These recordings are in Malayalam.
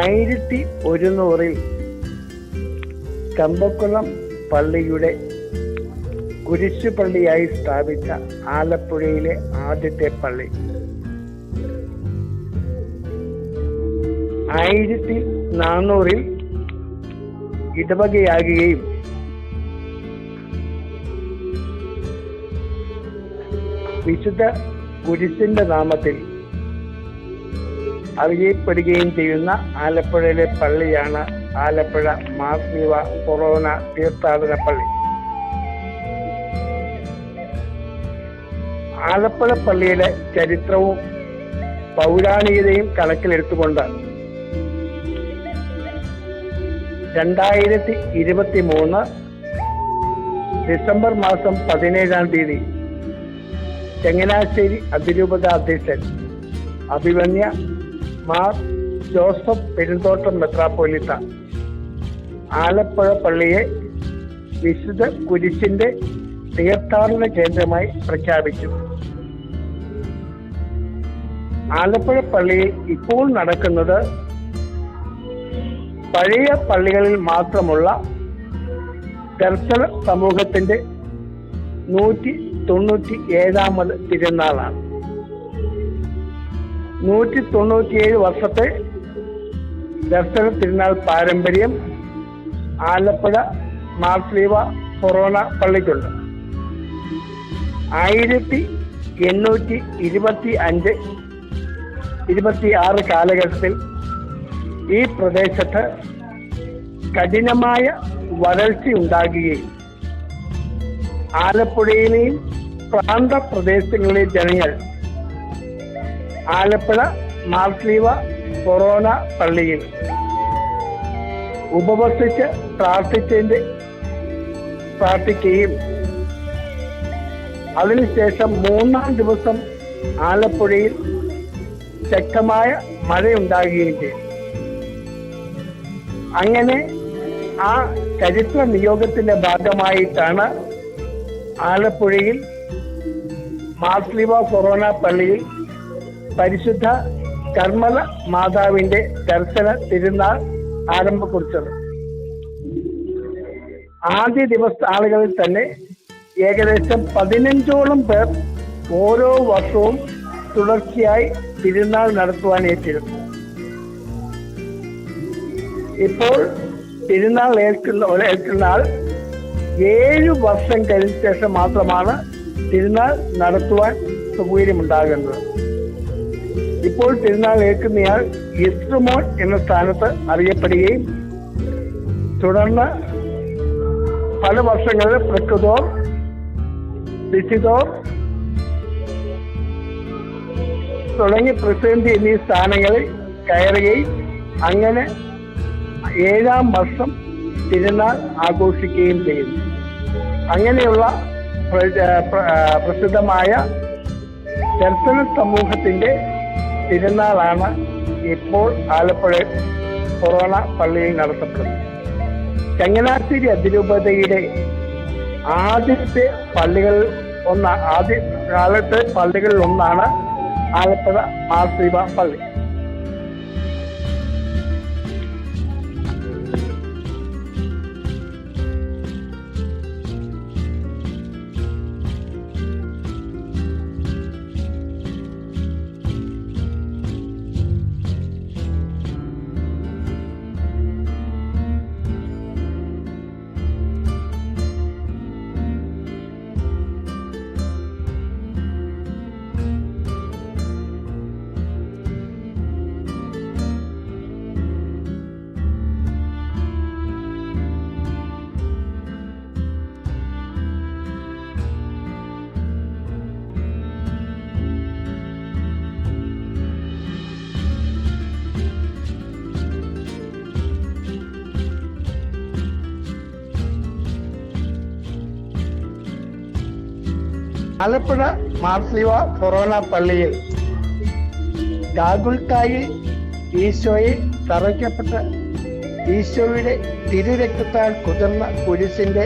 ആയിരത്തി ഒരുന്നൂറിൽ കമ്പക്കുളം പള്ളിയുടെ കുരിശുപള്ളിയായി സ്ഥാപിച്ച ആലപ്പുഴയിലെ ആദ്യത്തെ പള്ളി. ആയിരത്തി നാനൂറിൽ ഇടവകയാകുകയും വിശുദ്ധ കുരിശിന്റെ നാമത്തിൽ അറിയപ്പെടുകയും ചെയ്യുന്ന ആലപ്പുഴയിലെ പള്ളിയാണ് ആലപ്പുഴ മാർദീവ കൊറോന തീർത്ഥാടന പള്ളി. ആലപ്പുഴ പള്ളിയുടെ ചരിത്രവും പൗരാണികതയും കണക്കിലെടുത്തുകൊണ്ട് രണ്ടായിരത്തി ഇരുപത്തി മൂന്ന് ഡിസംബർ മാസം പതിനേഴാം തീയതി ചങ്ങനാശ്ശേരി അതിരൂപത അധ്യക്ഷൻ അഭിമന്യ മാർ ജോസഫ് പെരുന്തോട്ടം മെത്രാപ്പൊലിത്ത. ആലപ്പുഴ പള്ളിയെ വിശുദ്ധ കുരിശിന്റെ തീർത്ഥാടന കേന്ദ്രമായി പ്രഖ്യാപിച്ചു. ആലപ്പുഴ പള്ളിയിൽ ഇപ്പോൾ നടക്കുന്നത് പഴയ പള്ളികളിൽ മാത്രമുള്ള ദർശന സമൂഹത്തിന്റെ നൂറ്റി തൊണ്ണൂറ്റി ഏഴാമത് തിരുനാളാണ്. നൂറ്റി തൊണ്ണൂറ്റിയേഴ് വർഷത്തെ ദർശന തിരുനാൾ പാരമ്പര്യം ആലപ്പുഴ മാർസ്ലീവ ഫൊറോണ പള്ളിക്കുണ്ട്. ആയിരത്തി എണ്ണൂറ്റി ഇരുപത്തി അഞ്ച് ഇരുപത്തി ആറ് കാലഘട്ടത്തിൽ ഈ പ്രദേശത്ത് കഠിനമായ വരൾച്ചയുണ്ടാകുകയും ആലപ്പുഴയിലെയും പ്രാന്ത പ്രദേശങ്ങളിലെ ജനങ്ങൾ ആലപ്പുഴ മാർക്ലീവ കൊറോണ പള്ളിയിൽ. ഉപവസിച്ച് പ്രാർത്ഥിച്ചതിന്റെ പ്രാർത്ഥിക്കുകയും. അതിനുശേഷം മൂന്നാം ദിവസം ആലപ്പുഴയിൽ ശക്തമായ മഴയുണ്ടാകുകയും ചെയ്തു. അങ്ങനെ ആ ചരിത്ര നിയോഗത്തിന്റെ ഭാഗമായിട്ടാണ് ആലപ്പുഴയിൽ മാസ്ലിവ കൊറോണ പള്ളിയിൽ പരിശുദ്ധ കർമ്മല മാതാവിന്റെ ദർശന തിരുനാൾ ആരംഭ കുറിച്ചത് ആദ്യ ദിവസ ആളുകളിൽ തന്നെ ഏകദേശം പതിനഞ്ചോളം പേർ ഓരോ വർഷവും തുടർച്ചയായി തിരുനാൾ നടത്തുവാൻ ഏറ്റിരുന്നു. ഇപ്പോൾ തിരുനാൾ ഏൽക്കുന്ന ഏൽക്കുന്ന ആൾ ഏഴു വർഷം കഴിഞ്ഞ ശേഷം മാത്രമാണ് തിരുനാൾ നടത്തുവാൻ സൗകര്യമുണ്ടാകേണ്ടത് ഇപ്പോൾ തിരുനാൾ ഏൽക്കുന്നയാൾ യസ്മോൻ എന്ന സ്ഥാനത്ത് അറിയപ്പെടുകയും തുടർന്ന് പല വർഷങ്ങളിൽ പ്രകൃതോർ ദിശിതോർ തുടങ്ങി പ്രസിഡന്റ് എന്നീ സ്ഥാനങ്ങളിൽ കയറുകയും അങ്ങനെ ഏഴാം വർഷം തിരുനാൾ ആഘോഷിക്കുകയും ചെയ്യുന്നു. അങ്ങനെയുള്ള പ്ര- പ്ര- പ്രസിദ്ധമായ ദർശന സമൂഹത്തിന്റെ തിരുനാളാണ് ഇപ്പോൾ ആലപ്പുഴ കൊറോണ പള്ളിയിൽ നടത്തപ്പെടുന്നത്. ചങ്ങനാശ്ശേരി അതിരൂപതയുടെ ആദ്യത്തെ പള്ളികൾ ഒന്ന ആദ്യ കാലത്തെ പള്ളികളിൽ ഒന്നാണ് ആലപ്പുഴ മാർസീവ പള്ളി. ആലപ്പുഴ മാർസിവ കൊറോണ പള്ളിയിൽ ഗാഗുൽക്കായിൽ ഈശോയിൽ തറയ്ക്കപ്പെട്ട ഈശോയുടെ തിരുരക്തത്താൽ കുതിർന്ന കുരിശിന്റെ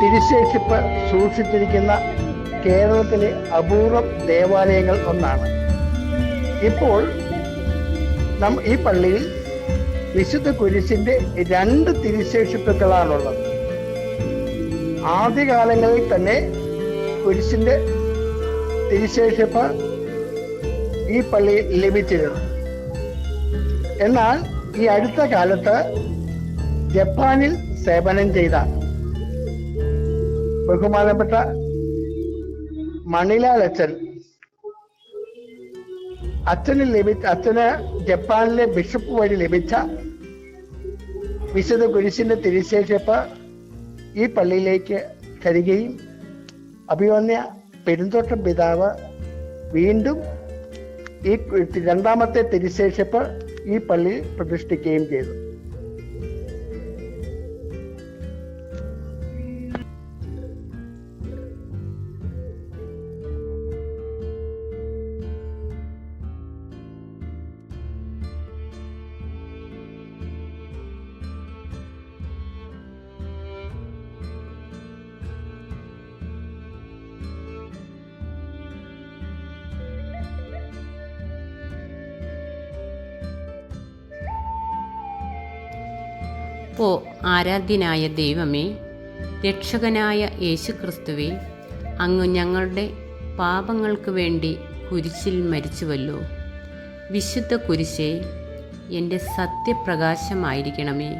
തിരുശേഷിപ്പ് സൂക്ഷിച്ചിരിക്കുന്ന കേരളത്തിലെ അപൂർവം ദേവാലയങ്ങൾ ഒന്നാണ്. ഇപ്പോൾ നം ഈ പള്ളിയിൽ വിശുദ്ധ കുരിശിന്റെ രണ്ട് തിരുശേഷിപ്പുകളാണുള്ളത്. ആദ്യകാലങ്ങളിൽ തന്നെ കുരിശിന്റെ തിരിശേഷിപ്പ് ഈ പള്ളിയിൽ ലഭിച്ചിരുന്നു എന്നാൽ ഈ അടുത്ത കാലത്ത് ജപ്പാനിൽ സേവനം ചെയ്ത ബഹുമാനപ്പെട്ട മണിലാൽ അച്ഛൻ അച്ഛന് ലഭി അച്ഛന് ജപ്പാനിലെ ബിഷപ്പ് വഴി ലഭിച്ച വിശുദ്ധ കുരിശിന്റെ തിരിശേഷിപ്പ് ഈ പള്ളിയിലേക്ക് തരികയും അഭിമന്യ പെരുന്തോട്ടം പിതാവ് വീണ്ടും ഈ രണ്ടാമത്തെ തിരുശേഷിപ്പ് ഈ പള്ളിയിൽ പ്രതിഷ്ഠിക്കുകയും ചെയ്തു. ഓ ആരാധ്യനായ ദൈവമേ രക്ഷകനായ യേശുക്രിസ്തുവേ അങ്ങ് ഞങ്ങളുടെ പാപങ്ങൾക്ക് വേണ്ടി കുരിശിൽ മരിച്ചുവല്ലോ. വിശുദ്ധ കുരിശേ എന്റെ സത്യപ്രകാശമായിരിക്കണമേ.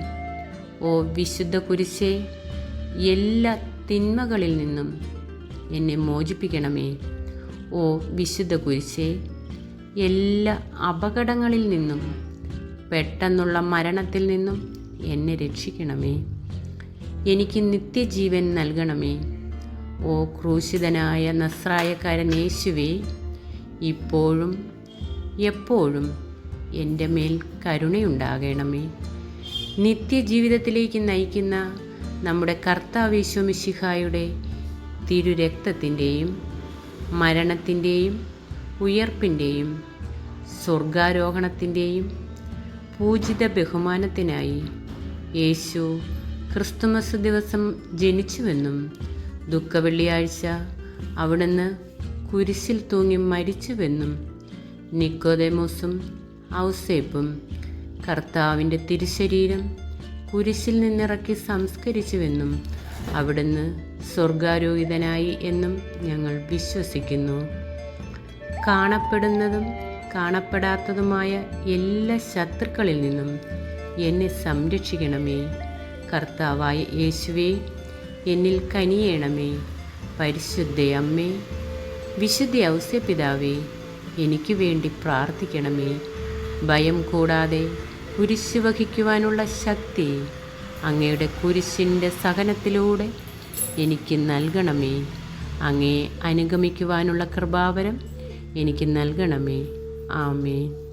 ഓ വിശുദ്ധ കുരിശേ എല്ലാ തിന്മകളിൽ നിന്നും എന്നെ മോചിപ്പിക്കണമേ. ഓ വിശുദ്ധ കുരിശേ എല്ലാ അപകടങ്ങളിൽ നിന്നും പെട്ടെന്നുള്ള മരണത്തിൽ നിന്നും എന്നെ രക്ഷിക്കണമേ. എനിക്ക് നിത്യജീവൻ നൽകണമേ. ഓ ക്രൂശിതനായ നസ്രായക്കാരൻ യേശുവേ ഇപ്പോഴും എപ്പോഴും എന്റെ മേൽ കരുണയുണ്ടാകണമേ. നിത്യജീവിതത്തിലേക്ക് നയിക്കുന്ന നമ്മുടെ കർത്താവേശ്വമിശിഹായുടെ തിരുരക്തത്തിന്റെയും മരണത്തിന്റെയും ഉയർപ്പിന്റെയും സ്വർഗാരോഹണത്തിന്റെയും പൂജിത ബഹുമാനത്തിനായി യേശു ക്രിസ്തുമസ് ദിവസം ജനിച്ചുവെന്നും ദുഃഖവെള്ളിയാഴ്ച അവിടുന്ന് കുരിശിൽ തൂങ്ങി മരിച്ചുവെന്നും നിക്കോദേമോസും ഔസേപ്പും കർത്താവിന്റെ തിരുശരീരം കുരിശിൽ നിന്നിറക്കി സംസ്കരിച്ചുവെന്നും അവിടുന്ന് സ്വർഗാരോഹിതനായി എന്നും ഞങ്ങൾ വിശ്വസിക്കുന്നു. കാണപ്പെടുന്നതും കാണപ്പെടാത്തതുമായ എല്ലാ ശത്രുക്കളിൽ നിന്നും എന്നെ സംരക്ഷിക്കണമേ. കർത്താവായ യേശുവേ എന്നിൽ കനിയേണമേ. പരിശുദ്ധയമ്മേ വിശുദ്ധ ഔസ്യപിതാവേ എനിക്ക് വേണ്ടി പ്രാർത്ഥിക്കണമേ. ഭയം കൂടാതെ കുരിശ് വഹിക്കുവാനുള്ള ശക്തി അങ്ങയുടെ കുരിശിന്റെ സഹനത്തിലൂടെ എനിക്ക് നൽകണമേ. അങ്ങയെ അനുഗമിക്കുവാനുള്ള കൃപാവരം എനിക്ക് നൽകണമേ. ആമേൻ.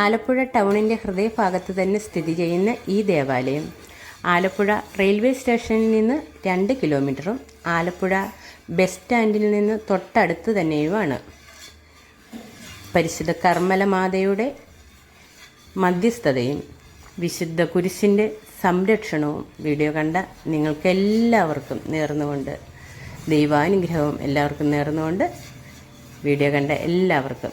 ആലപ്പുഴ ടൗണിന്റെ ഹൃദയഭാഗത്ത് തന്നെ സ്ഥിതി ചെയ്യുന്ന ഈ ദേവാലയം. ആലപ്പുഴ റെയിൽവേ സ്റ്റേഷനിൽ നിന്ന് രണ്ട് കിലോമീറ്ററും ആലപ്പുഴ ബസ് സ്റ്റാൻഡിൽ നിന്ന് തൊട്ടടുത്ത് തന്നെയുമാണ്. പരിശുദ്ധ കർമ്മലമാതയുടെ മധ്യസ്ഥതയും വിശുദ്ധ കുരിശിന്റെ സംരക്ഷണവും വീഡിയോ കണ്ട നിങ്ങൾക്കെല്ലാവർക്കും നേർന്നുകൊണ്ട് ദൈവാനുഗ്രഹവും എല്ലാവർക്കും നേർന്നുകൊണ്ട് വീഡിയോ കണ്ട എല്ലാവർക്കും